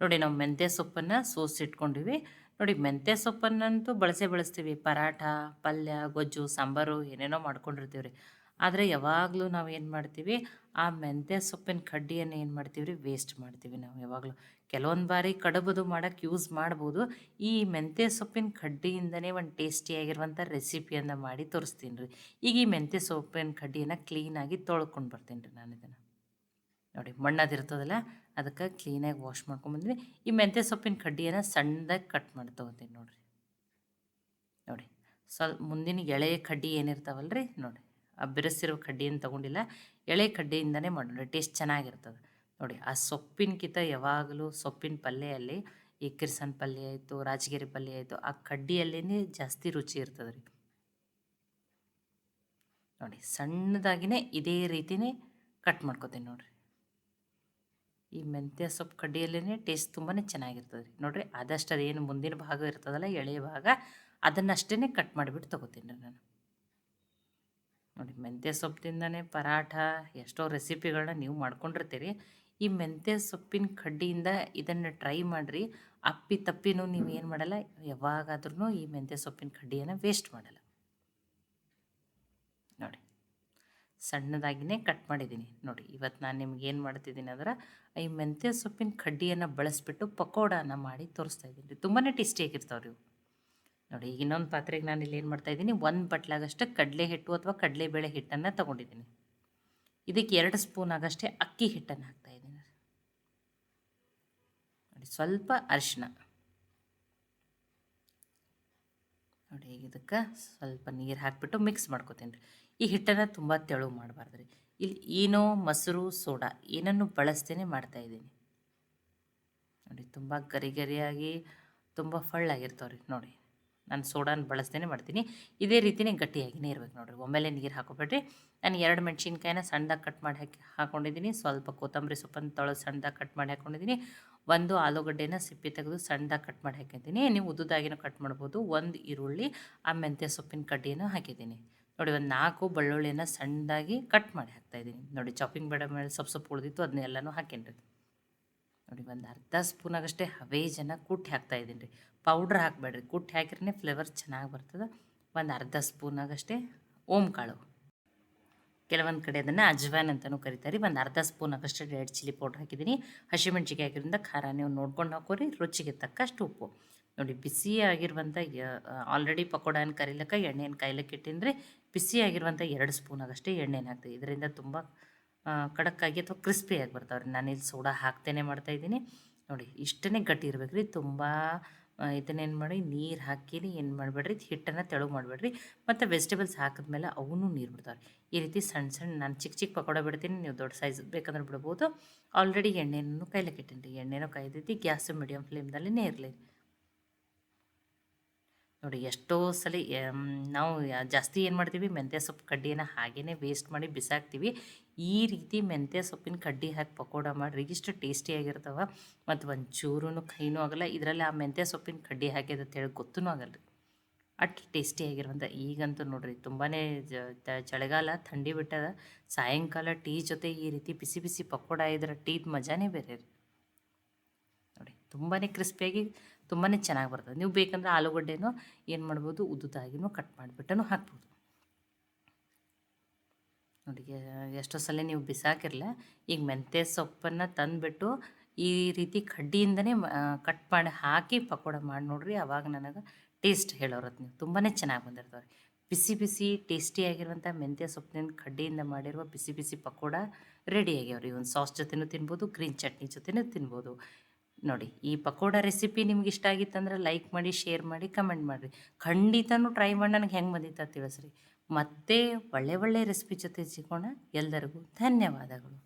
ನೋಡಿ ನಾವು ಮೆಂತ್ಯ ಸೊಪ್ಪನ್ನು ಸೋಸಿಟ್ಕೊಂಡಿವಿ ನೋಡಿ ಮೆಂತ್ಯ ಸೊಪ್ಪನ್ನಂತೂ ಬಳಸೇ ಬಳಸ್ತೀವಿ. ಪರಾಠ, ಪಲ್ಯ, ಗೊಜ್ಜು, ಸಾಂಬಾರು ಏನೇನೋ ಮಾಡ್ಕೊಂಡಿರ್ತೀವಿ ರೀ ಆದರೆ ಯಾವಾಗಲೂ ನಾವು ಏನು ಮಾಡ್ತೀವಿ, ಆ ಮೆಂತ್ಯ ಸೊಪ್ಪಿನ ಕಡ್ಡಿಯನ್ನು ಏನು ಮಾಡ್ತೀವಿ ರೀ ವೇಸ್ಟ್ ಮಾಡ್ತೀವಿ ನಾವು ಯಾವಾಗಲೂ. ಕೆಲವೊಂದು ಬಾರಿ ಕಡಬದು ಮಾಡೋಕ್ಕೆ ಯೂಸ್ ಮಾಡ್ಬೋದು. ಈ ಮೆಂತ್ಯ ಸೊಪ್ಪಿನ ಕಡ್ಡಿಯಿಂದನೇ ಒಂದು ಟೇಸ್ಟಿಯಾಗಿರುವಂಥ ರೆಸಿಪಿಯನ್ನು ಮಾಡಿ ತೋರಿಸ್ತೀನಿ ರೀ ಈಗ ಈ ಮೆಂತ್ಯ ಸೊಪ್ಪಿನ ಕಡ್ಡಿಯನ್ನು ಕ್ಲೀನಾಗಿ ತೊಳ್ಕೊಂಡು ಬರ್ತೀನಿ ರೀ ನಾನು ಇದನ್ನು ನೋಡಿ ಮಣ್ಣದಿರ್ತದಲ್ಲ ಅದಕ್ಕೆ ಕ್ಲೀನಾಗಿ ವಾಶ್ ಮಾಡ್ಕೊಂಬಂದ್ವಿ ಈ ಮೆಂತ್ಯ ಸೊಪ್ಪಿನ ಕಡ್ಡಿಯನ್ನು ಸಣ್ಣದಾಗಿ ಕಟ್ ಮಾಡಿ ತೊಗೋತೀನಿ ನೋಡಿರಿ. ನೋಡಿ ಸ್ವಲ್ಪ ಮುಂದಿನ ಎಳೆ ಕಡ್ಡಿ ಏನಿರ್ತಾವಲ್ಲ ರೀ ನೋಡಿ, ಆ ಬಿರಸಿರೋ ಕಡ್ಡಿಯನ್ನು ತೊಗೊಂಡಿಲ್ಲ, ಎಳೆ ಕಡ್ಡಿಯಿಂದನೇ ಮಾಡೋಣ ಟೇಸ್ಟ್ ಚೆನ್ನಾಗಿರ್ತದೆ. ನೋಡಿ, ಆ ಸೊಪ್ಪಿನಕಿಂತ ಯಾವಾಗಲೂ ಸೊಪ್ಪಿನ ಪಲ್ಯಲ್ಲಿ ಈ ಕಿರ್ಸನ್ ಪಲ್ಯ ಆಯಿತು, ರಾಜಗಿರಿ ಪಲ್ಯ ಆಯಿತು, ಆ ಕಡ್ಡಿಯಲ್ಲೇ ಜಾಸ್ತಿ ರುಚಿ ಇರ್ತದೆ ರೀ ನೋಡಿ, ಸಣ್ಣದಾಗಿನೇ ಇದೇ ರೀತಿನೇ ಕಟ್ ಮಾಡ್ಕೋತೀನಿ ನೋಡಿರಿ. ಈ ಮೆಂತ್ಯ ಸೊಪ್ಪು ಕಡ್ಡಿಯಲ್ಲೇ ಟೇಸ್ಟ್ ತುಂಬಾ ಚೆನ್ನಾಗಿರ್ತದೆ ರೀ. ನೋಡಿರಿ ಆದಷ್ಟು ಅದೇನು ಮುಂದಿನ ಭಾಗ ಇರ್ತದಲ್ಲ, ಎಳೆಯ ಭಾಗ ಅದನ್ನಷ್ಟೇ ಕಟ್ ಮಾಡಿಬಿಟ್ಟು ತಗೋತೀನಿ ರೀ ನಾನು. ನೋಡಿ, ಮೆಂತ್ಯ ಸೊಪ್ಪಿಂದನೇ ಪರಾಠ, ಎಷ್ಟೋ ರೆಸಿಪಿಗಳನ್ನ ನೀವು ಮಾಡ್ಕೊಂಡಿರ್ತೀರಿ. ಈ ಮೆಂತ್ಯ ಸೊಪ್ಪಿನ ಕಡ್ಡಿಯಿಂದ ಇದನ್ನು ಟ್ರೈ ಮಾಡಿರಿ. ಅಪ್ಪಿ ತಪ್ಪಿನೂ ನೀವು ಏನು ಮಾಡಲ್ಲ ಯಾವಾಗಾದ್ರೂ ಈ ಮೆಂತ್ಯ ಸೊಪ್ಪಿನ ಕಡ್ಡಿಯನ್ನು ವೇಸ್ಟ್ ಮಾಡಲ್ಲ ನೋಡಿ ಸಣ್ಣದಾಗಿನೇ ಕಟ್ ಮಾಡಿದ್ದೀನಿ. ನೋಡಿ, ಇವತ್ತು ನಾನು ನಿಮ್ಗೆ ಏನು ಮಾಡ್ತಿದ್ದೀನಿ ಅಂದ್ರೆ, ಈ ಮೆಂತ್ಯ ಸೊಪ್ಪಿನ ಕಡ್ಡಿಯನ್ನು ಬಳಸಿಬಿಟ್ಟು ಪಕೋಡಾನ ಮಾಡಿ ತೋರಿಸ್ತಾ ಇದ್ದೀನಿ. ರೀ ತುಂಬಾ ಟೇಸ್ಟಿಯಾಗಿರ್ತಾವೆ ರೀ ನೋಡಿ ಈಗ ಇನ್ನೊಂದು ಪಾತ್ರೆಗೆ ನಾನು ಇಲ್ಲಿ ಏನು ಮಾಡ್ತಾಯಿದ್ದೀನಿ ಒಂದು ಬಟ್ಲಾಗಷ್ಟು ಕಡಲೆ ಹಿಟ್ಟು ಅಥವಾ ಕಡಲೆಬೇಳೆ ಹಿಟ್ಟನ್ನು ತೊಗೊಂಡಿದ್ದೀನಿ. ಇದಕ್ಕೆ ಎರಡು ಸ್ಪೂನ್ ಆಗಷ್ಟೇ ಅಕ್ಕಿ ಹಿಟ್ಟನ್ನು ಹಾಕ್ತಾಯಿದ್ದೀನಿ ನೋಡಿ, ಸ್ವಲ್ಪ ಅರಿಶಿನ ನೋಡಿ, ಇದಕ್ಕೆ ಸ್ವಲ್ಪ ನೀರು ಹಾಕಿಬಿಟ್ಟು ಮಿಕ್ಸ್ ಮಾಡ್ಕೊತೀನಿ ರೀ. ಈ ಹಿಟ್ಟನ್ನು ತುಂಬ ತೆಳು ಮಾಡಬಾರ್ದು ರೀ. ಇಲ್ಲಿ ಏನೋ ಮೊಸರು, ಸೋಡಾ ಏನನ್ನು ಬಳಸ್ತೇನೆ ಮಾಡ್ತಾಯಿದ್ದೀನಿ ನೋಡಿ, ತುಂಬ ಗರಿ ಗರಿಯಾಗಿ ತುಂಬ ಫಳ್ಳಾಗಿರ್ತಾವೆ ರೀ ನೋಡಿ. ನಾನು ಸೋಡಾನ ಬಳಸ್ತೇನೆ ಮಾಡ್ತೀನಿ. ಇದೇ ರೀತಿಯೇ ಗಟ್ಟಿಯಾಗಿನೇ ಇರ್ಬೇಕು ನೋಡಿರಿ. ಒಮ್ಮೆಲೆ ನೀರು ಹಾಕೋಬೇಡ್ರಿ. ನಾನು ಎರಡು ಮೆಣಸಿನ್ಕಾಯಿನ ಸಣ್ಣದಾಗಿ ಕಟ್ ಮಾಡಿ ಹಾಕಿ ಹಾಕ್ಕೊಂಡಿದ್ದೀನಿ ಸ್ವಲ್ಪ ಕೊತ್ತಂಬರಿ ಸೊಪ್ಪನ್ನು ತೊಳೆದು ಸಣ್ಣದಾಗಿ ಕಟ್ ಮಾಡಿ ಹಾಕ್ಕೊಂಡಿದ್ದೀನಿ ಒಂದು ಆಲೂಗಡ್ಡೆನ ಸಿಪ್ಪೆ ತೆಗೆದು ಸಣ್ಣದಾಗಿ ಕಟ್ ಮಾಡಿ ಹಾಕಿದ್ದೀನಿ. ನೀವು ಉದ್ದುದಾಗಿನೂ ಕಟ್ ಮಾಡ್ಬೋದು. ಒಂದು ಈರುಳ್ಳಿ, ಆ ಮೆಂತ್ಯ ಸೊಪ್ಪಿನ ಕಡ್ಡಿಯನ್ನು ಹಾಕಿದ್ದೀನಿ. ನೋಡಿ, ಒಂದು ನಾಲ್ಕು ಬೆಳ್ಳುಳ್ಳಿನ ಸಣ್ಣದಾಗಿ ಕಟ್ ಮಾಡಿ ಹಾಕ್ತಾಯಿದ್ದೀನಿ ನೋಡಿ ಚಾಪಿಂಗ್ ಬೇಡ ಮೇಲೆ ಸೊಪ್ಪು ಸೊಪ್ಪು ಉಳಿದಿತ್ತು ಅದನ್ನೆಲ್ಲನೂ ಹಾಕೇನಿ ನೋಡಿ, ಒಂದು ಅರ್ಧ ಸ್ಪೂನಾಗಷ್ಟೇ ಹವೇಜನ ಕುಟ್ಟಿ ಹಾಕ್ತಾಯಿದ್ದೀನಿ ರೀ. ಪೌಡ್ರ್ ಹಾಕಬೇಡ್ರಿ. ಕುಟ್ಟಿ ಹಾಕಿದ್ರೆ ಫ್ಲೇವರ್ ಚೆನ್ನಾಗಿ ಬರ್ತದೆ. ಒಂದು ಅರ್ಧ ಸ್ಪೂನಾಗಷ್ಟೇ ಓಮ್ ಕಾಳು ಕೆಲವೊಂದು ಕಡೆ ಅದನ್ನು ಅಜ್ವಾನ್ ಅಂತಲೂ ಕರೀತಾರೆ. ಒಂದು ಅರ್ಧ ಸ್ಪೂನ್ ಆಗಷ್ಟೇ ರೆಡ್ ಚಿಲ್ಲಿ ಪೌಡ್ರ್ ಹಾಕಿದ್ದೀನಿ. ಹಸಿಮೆಣ್ಸಿಗೆ ಹಾಕಿದ್ರಿಂದ ಖಾರ ನೀವು ನೋಡ್ಕೊಂಡು ಹಾಕೋರಿ ರುಚಿಗೆ ತಕ್ಕಷ್ಟು ಉಪ್ಪು. ನೋಡಿ, ಬಿಸಿ ಆಗಿರುವಂಥ ಆಲ್ರೆಡಿ ಪಕೋಡನ ಕರಿಲಕ್ಕ ಎಣ್ಣೆಯನ್ನು ಕಾಯಿಲಕ್ಕೆ ಇಟ್ಟಿಂದರೆ ಬಿಸಿ ಆಗಿರುವಂಥ ಎರಡು ಸ್ಪೂನ್ ಆಗಷ್ಟೇ ಎಣ್ಣೆನ ಹಾಕ್ತೀವಿ. ಇದರಿಂದ ತುಂಬ ಕಡಕ್ಕಾಗಿ ಅಥವಾ ಕ್ರಿಸ್ಪಿಯಾಗಿ ಬರ್ತಾವ್ರಿ. ನಾನು ಇಲ್ಲಿ ಸೋಡಾ ಹಾಕ್ತೇನೆ ಮಾಡ್ತಾಯಿದ್ದೀನಿ ನೋಡಿ ಇಷ್ಟನೇ ಗಟ್ಟಿ ಇರ್ಬೇಕು ರೀ ತುಂಬ ಇದನ್ನೇನು ಮಾಡಿ ನೀರು ಹಾಕಿರಿ ಏನು ಮಾಡಬೇಡ್ರಿ? ಹಿಟ್ಟನ್ನು ತೆಳು ಮಾಡಬೇಡ್ರಿ. ಮತ್ತು ವೆಜಿಟೇಬಲ್ಸ್ ಹಾಕಿದ್ಮೇಲೆ ಅವನು ನೀರು ಬಿಡ್ತಾವೆ ಈ ರೀತಿ ಸಣ್ಣ ಸಣ್ಣ ನಾನು ಚಿಕ್ಕ ಚಿಕ್ಕ ಪಕೋಡ ಬಿಡ್ತೀನಿ, ನೀವು ದೊಡ್ಡ ಸೈಜ್ ಬೇಕಂದ್ರೆ ಬಿಡ್ಬೋದು. ಆಲ್ರೆಡಿ ಎಣ್ಣೆನೂ ಕೈಲಕ್ಕೆ ಇಟ್ಟೀನಿ ಎಣ್ಣೆನೂ ಕಾಯ್ದೈತಿ ಗ್ಯಾಸು ಮೀಡಿಯಮ್ ಫ್ಲೇಮ್ದಲ್ಲಿನೇ ಇರಲಿ. ನೋಡಿ, ಎಷ್ಟೋ ಸಲ ನಾವು ಜಾಸ್ತಿ ಏನು ಮಾಡ್ತೀವಿ, ಮೆಂತ್ಯ ಸೊಪ್ಪು ಕಡ್ಡಿಯನ್ನು ಹಾಗೇ ವೇಸ್ಟ್ ಮಾಡಿ ಬಿಸಾಕ್ತೀವಿ. ಈ ರೀತಿ ಮೆಂತ್ಯ ಸೊಪ್ಪಿನ ಕಡ್ಡಿ ಹಾಕಿ ಪಕೋಡ ಮಾಡಿರಿ ಇಷ್ಟು ಟೇಸ್ಟಿಯಾಗಿರ್ತಾವೆ ಮತ್ತು ಒಂಚೂರು ಕೈನೂ ಆಗಲ್ಲ, ಇದರಲ್ಲಿ ಆ ಮೆಂತ್ಯ ಸೊಪ್ಪಿನ ಕಡ್ಡಿ ಹಾಕಿದ ಅಂತೇಳಿ ಗೊತ್ತೂ ಆಗಲ್ಲ ರೀ ಅಷ್ಟು ಟೇಸ್ಟಿಯಾಗಿರುವಂಥ ಈಗಂತೂ ನೋಡಿರಿ ತುಂಬಾ ಚಳಿಗಾಲ ಥಂಡಿ ಬಿಟ್ಟದ. ಸಾಯಂಕಾಲ ಟೀ ಜೊತೆ ಈ ರೀತಿ ಬಿಸಿ ಬಿಸಿ ಪಕೋಡ ಇದ್ರೆ ಟೀದ ಮಜಾನೇ ಬೇರೆ ರೀ ನೋಡಿ ತುಂಬಾ ಕ್ರಿಸ್ಪಿಯಾಗಿ ತುಂಬಾ ಚೆನ್ನಾಗಿ ಬರ್ತದೆ. ನೀವು ಬೇಕಂದ್ರೆ ಆಲೂಗಡ್ಡೆನೂ ಏನು ಮಾಡ್ಬೋದು ಉದ್ದುದಾಗಿನೂ ಕಟ್ ಮಾಡಿಬಿಟ್ಟು ಹಾಕ್ಬೋದು. ನೋಡಿ ಎಷ್ಟೋ ಸಲ ನೀವು ಬಿಸಾಕಿರಲ್ಲ ಈಗ ಮೆಂತ್ಯ ಸೊಪ್ಪನ್ನು ತಂದುಬಿಟ್ಟು ಈ ರೀತಿ ಕಡ್ಡಿಯಿಂದನೇ ಕಟ್ ಮಾಡಿ ಹಾಕಿ ಪಕೋಡ ಮಾಡಿ ನೋಡ್ರಿ, ಅವಾಗ ನನಗೆ ಟೇಸ್ಟ್ ಹೇಳೋರತ್ ನೀವು. ತುಂಬಾ ಚೆನ್ನಾಗಿ ಬಂದಿರ್ತಾವೆ ಬಿಸಿ ಬಿಸಿ ಟೇಸ್ಟಿಯಾಗಿರುವಂಥ ಮೆಂತ್ಯ ಸೊಪ್ಪಿನ ಕಡ್ಡಿಯಿಂದ ಮಾಡಿರುವ ಬಿಸಿ ಬಿಸಿ ಪಕೋಡ ರೆಡಿ ಆಗ್ಯಾವ್ರಿ. ಒಂದು ಸಾಸ್ ಜೊತೆನೂ ತಿನ್ಬೋದು ಗ್ರೀನ್ ಚಟ್ನಿ ಜೊತೆನೂ ತಿನ್ಬೋದು. ನೋಡಿ, ಈ ಪಕೋಡ ರೆಸಿಪಿ ನಿಮ್ಗೆ ಇಷ್ಟ ಆಗಿತ್ತಂದ್ರೆ ಲೈಕ್ ಮಾಡಿ ಶೇರ್ ಮಾಡಿ ಕಮೆಂಟ್ ಮಾಡಿರಿ. ಖಂಡಿತನೂ ಟ್ರೈ ಮಾಡಿ, ನನಗೆ ಹೆಂಗೆ ಬಂದಿತ್ತ ತಿಳಿಸ್ರಿ. ಮತ್ತೆ ಒಳ್ಳೆ ಒಳ್ಳೆ ರೆಸಿಪಿ ಜೊತೆ ಸಿಗೋಣ. ಎಲ್ಲರಿಗೂ ಧನ್ಯವಾದಗಳು.